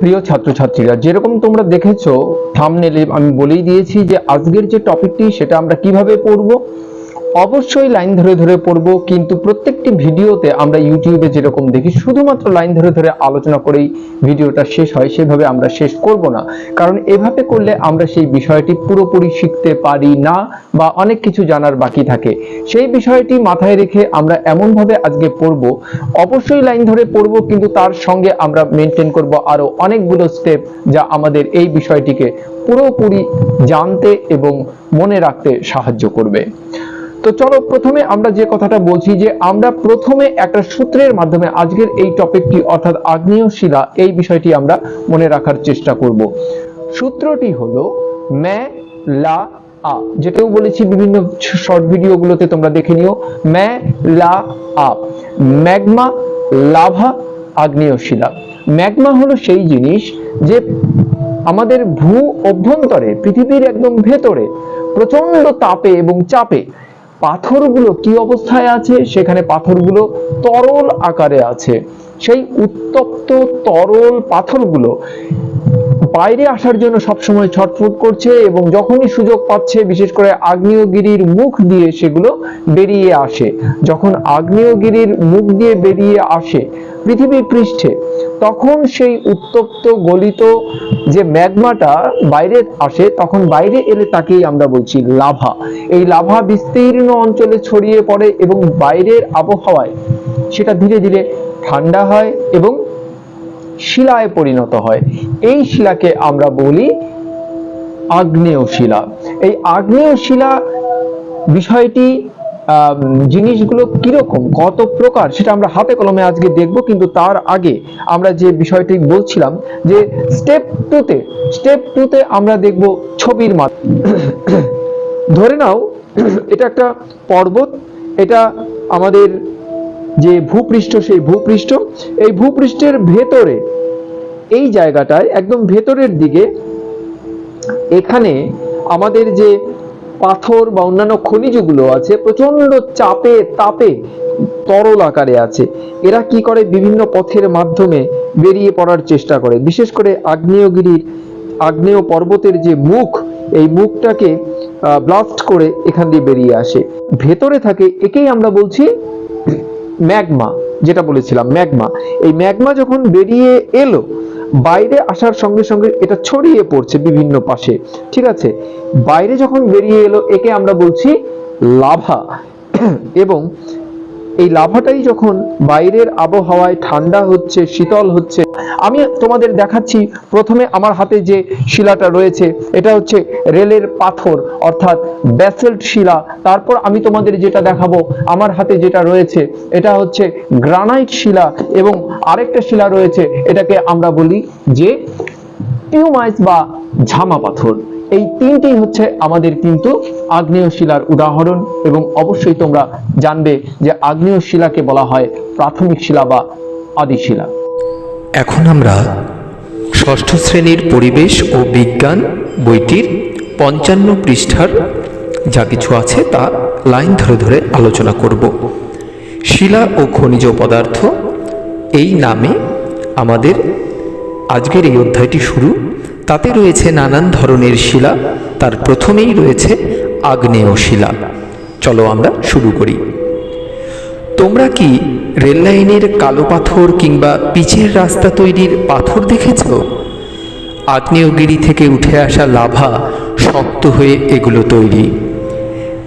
প্রিয় ছাত্রছাত্রীরা, যেরকম তোমরা দেখেছ থামনেলে আমি বলেই দিয়েছি যে আজকের যে টপিকটি সেটা আমরা কীভাবে পড়ব অবশ্যই লাইন ধরে ধরে পড়ব, কিন্তু প্রত্যেকটি ভিডিওতে আমরা ইউটিউবে যেরকম দেখি, শুধুমাত্র লাইন ধরে ধরে আলোচনা করেই ভিডিওটা শেষ হয়, সেভাবে আমরা শেষ করব না। কারণ এভাবে করলে আমরা সেই বিষয়টি পুরোপুরি শিখতে পারি না বা অনেক কিছু জানার বাকি থাকে। সেই বিষয়টি মাথায় রেখে আমরা এমনভাবে আজকে পড়ব। অবশ্যই লাইন ধরে পড়ব, কিন্তু তার সঙ্গে আমরা মেনটেন করব আরও অনেকগুলো স্টেপ যা আমাদের এই বিষয়টিকে পুরোপুরি জানতে এবং মনে রাখতে সাহায্য করবে। তো চলো প্রথমে আমরা যে কথাটা বলছি যে আমরা প্রথমে একটা সূত্রের মাধ্যমে আজকের এই টপিকটি অর্থাৎ আগ্নেয় শিলা এই বিষয়টি আমরা মনে রাখার চেষ্টা করব। সূত্রটি হলো ম্যা লা, আ, যেটাও বলেছি বিভিন্ন শর্ট ভিডিওগুলোতে তোমরা দেখে নিও। ম্যা লা, আ, ম্যাগমা, লাভা আগ্নেয় শিলা ম্যাগমা হলো সেই জিনিস যে আমাদের ভূ অভ্যন্তরে, পৃথিবীর একদম ভেতরে প্রচণ্ড তাপে এবং চাপে পাথরগুলো কি অবস্থায় আছে? সেখানে পাথরগুলো তরল আকারে আছে। সেই উত্তপ্ত তরল পাথরগুলো বাইরে আসার জন্য সবসময় ছটফট করছে এবং যখনই সুযোগ পাচ্ছে, বিশেষ করে আগ্নেয়গিরির মুখ দিয়ে সেগুলো বেরিয়ে আসে। যখন আগ্নেয়গিরির মুখ দিয়ে বেরিয়ে আসে পৃথিবীর পৃষ্ঠে, তখন সেই উত্তপ্ত গলিত যে ম্যাগমাটা বাইরে আসে, তখন বাইরে এলে তাকেই আমরা বলছি লাভা। এই লাভা বিস্তীর্ণ অঞ্চলে ছড়িয়ে পড়ে এবং বাইরের আবহাওয়ায় সেটা ধীরে ধীরে ঠান্ডা হয় এবং শিলায় পরিণত হয়। এই শিলাকে আমরা বলি আগ্নেয় শিলা। এই আগ্নেয় শিলা বিষয়টি জিনিসগুলো কীরকম, কত প্রকার, সেটা আমরা হাতে কলমে আজকে দেখব, কিন্তু তার আগে আমরা যে বিষয়টি বলছিলাম, যে স্টেপ টুতে স্টেপ টুতে আমরা দেখব ছবির মাধ্যমে। ধরে নাও, এটা একটা পর্বত, এটা আমাদের যে ভূপৃষ্ঠ, সেই ভূপৃষ্ঠ, এই ভূপৃষ্ঠের ভেতরে, এই জায়গাটায়, একদম ভেতরের দিকে, এখানে আমাদের যে পাথর বা অন্যান্য খনিজগুলো আছে প্রচণ্ড চাপে তাপে তরল আকারে আছে। এরা কি করে? বিভিন্ন পথের মাধ্যমে বেরিয়ে পড়ার চেষ্টা করে। বিশেষ করে আগ্নেয়গিরির, আগ্নেয় পর্বতের যে মুখ, এই মুখটাকে ব্লাস্ট করে এখান দিয়ে বেরিয়ে আসে। ভেতরে থাকে, একেই আমরা বলছি ম্যাগমা, যেটা বলেছিলাম, ম্যাগমা। এই ম্যাগমা যখন বেরিয়ে এলো বাইরে আসার সঙ্গে সঙ্গে এটা ছড়িয়ে পড়ছে বিভিন্ন পাশে। ঠিক আছে? বাইরে যখন বেরিয়ে এলো, একে আমরা বলছি লাভা। এবং এই লাভাটাই যখন বাইরের আবহাওয়ায় ঠান্ডা হচ্ছে, শীতল হচ্ছে আমি তোমাদের দেখাচ্ছি প্রথমে আমার হাতে যে শিলাটা রয়েছে, এটা হচ্ছে রেলের পাথর, অর্থাৎ ব্যাসেল্ট শিলা। তারপর আমি তোমাদের যেটা দেখাবো, আমার হাতে যেটা রয়েছে, এটা হচ্ছে গ্রানাইট শিলা এবং আরেকটা শিলা রয়েছে, এটাকে আমরা বলি যে টিউমাইস বা ঝামা পাথর। এই তিনটি হচ্ছে আমাদের কিন্তু আগ্নেয় শিলার উদাহরণ এবং অবশ্যই তোমরা জানবে যে আগ্নেয় শিলাকে বলা হয় প্রাথমিক শিলা বা আদি শিলা এখন আমরা ষষ্ঠ শ্রেণির পরিবেশ ও বিজ্ঞান বইটির পঞ্চান্ন পৃষ্ঠার যা কিছু আছে তা লাইন ধরে ধরে আলোচনা করব। শিলা ও খনিজ পদার্থ এই নামে আমাদের আজকের এই অধ্যায়টি শুরু। তাতে রয়েছে নানান ধরনের শিলা, তার প্রথমেই রয়েছে আগ্নেয় শিলা। চলো আমরা শুরু করি। তোমরা কি রেল লাইনের কালো পাথর কিংবা পিচের রাস্তা তৈরির পাথর দেখেছ? আগ্নেয়গিরি থেকে উঠে আসা লাভা শক্ত হয়ে এগুলো তৈরি।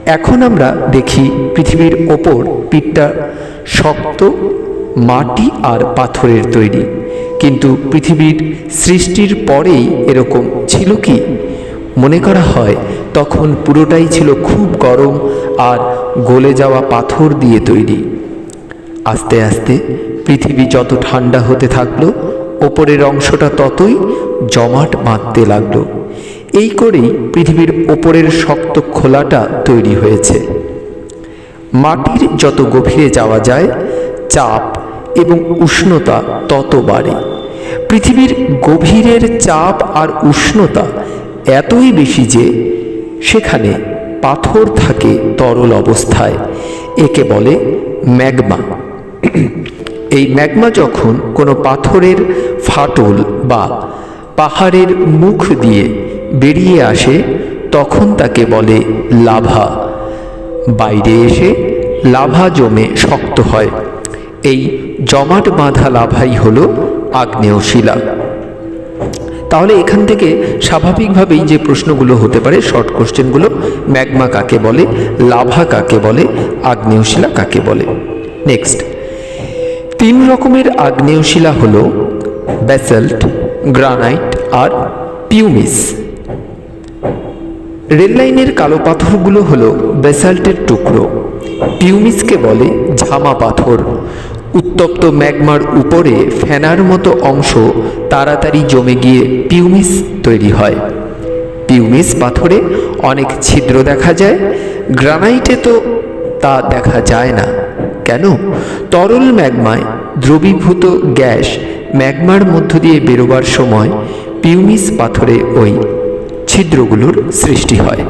এখন আমরা দেখি পৃথিবীর ওপর পিঠটা শক্ত, মাটি আর পাথরের তৈরি। কিন্তু পৃথিবীর সৃষ্টির পরেই এরকম ছিল কি? মনে করা হয় তখন পুরোটাই ছিল খুব গরম আর গলে যাওয়া পাথর দিয়ে তৈরি। আস্তে আস্তে পৃথিবী যত ঠান্ডা হতে থাকল, ওপরের অংশটা ততই জমাট বাঁধতে লাগল। এই করেই পৃথিবীর ওপরের শক্ত খোলাটা তৈরি হয়েছে। মাটির যত গভীরে যাওয়া যায়, চাপ এবং উষ্ণতা তত বাড়ে। পৃথিবীর গভীরের চাপ আর উষ্ণতা এতই বেশি যে সেখানে পাথর থাকে তরল অবস্থায়, একে বলে ম্যাগমা। এই ম্যাগমা যখন কোনো পাথরের ফাটল বা পাহাড়ের মুখ দিয়ে বেরিয়ে আসে, তখন তাকে বলে লাভা। বাইরে এসে লাভা জমে শক্ত হয়। এই জমাট বাঁধা লাভাই হল আগ্নেয় শিলা তাহলে এখান থেকে স্বাভাবিকভাবেই যে প্রশ্নগুলো হতে পারে, শর্ট কোশ্চেনগুলো ম্যাগমা কাকে বলে, লাভা কাকে বলে, আগ্নেয়শিলা কাকে বলে? নেক্সট। তিন রকমের আগ্নেয়শিলা হল ব্যাসাল্ট গ্রানাইট আর পিউমিস রেললাইনের কালো পাথরগুলো হলো ব্যাসাল্টের টুকরো। পিউমিসকে বলে ঝামা পাথর। উত্তপ্ত ম্যাগমার উপরে ফেনার মতো অংশ তাড়াতাড়ি জমে গিয়ে পিউমিস তৈরি হয়। পিউমিস পাথরে অনেক ছিদ্র দেখা যায়। গ্রানাইটে তো তা দেখা যায় না। কেন? তরল ম্যাগমায় দ্রবীভূত গ্যাস ম্যাগমার মধ্য দিয়ে বেরোবার সময় পিউমিস পাথরে ওই ছিদ্রগুলোর সৃষ্টি হয়।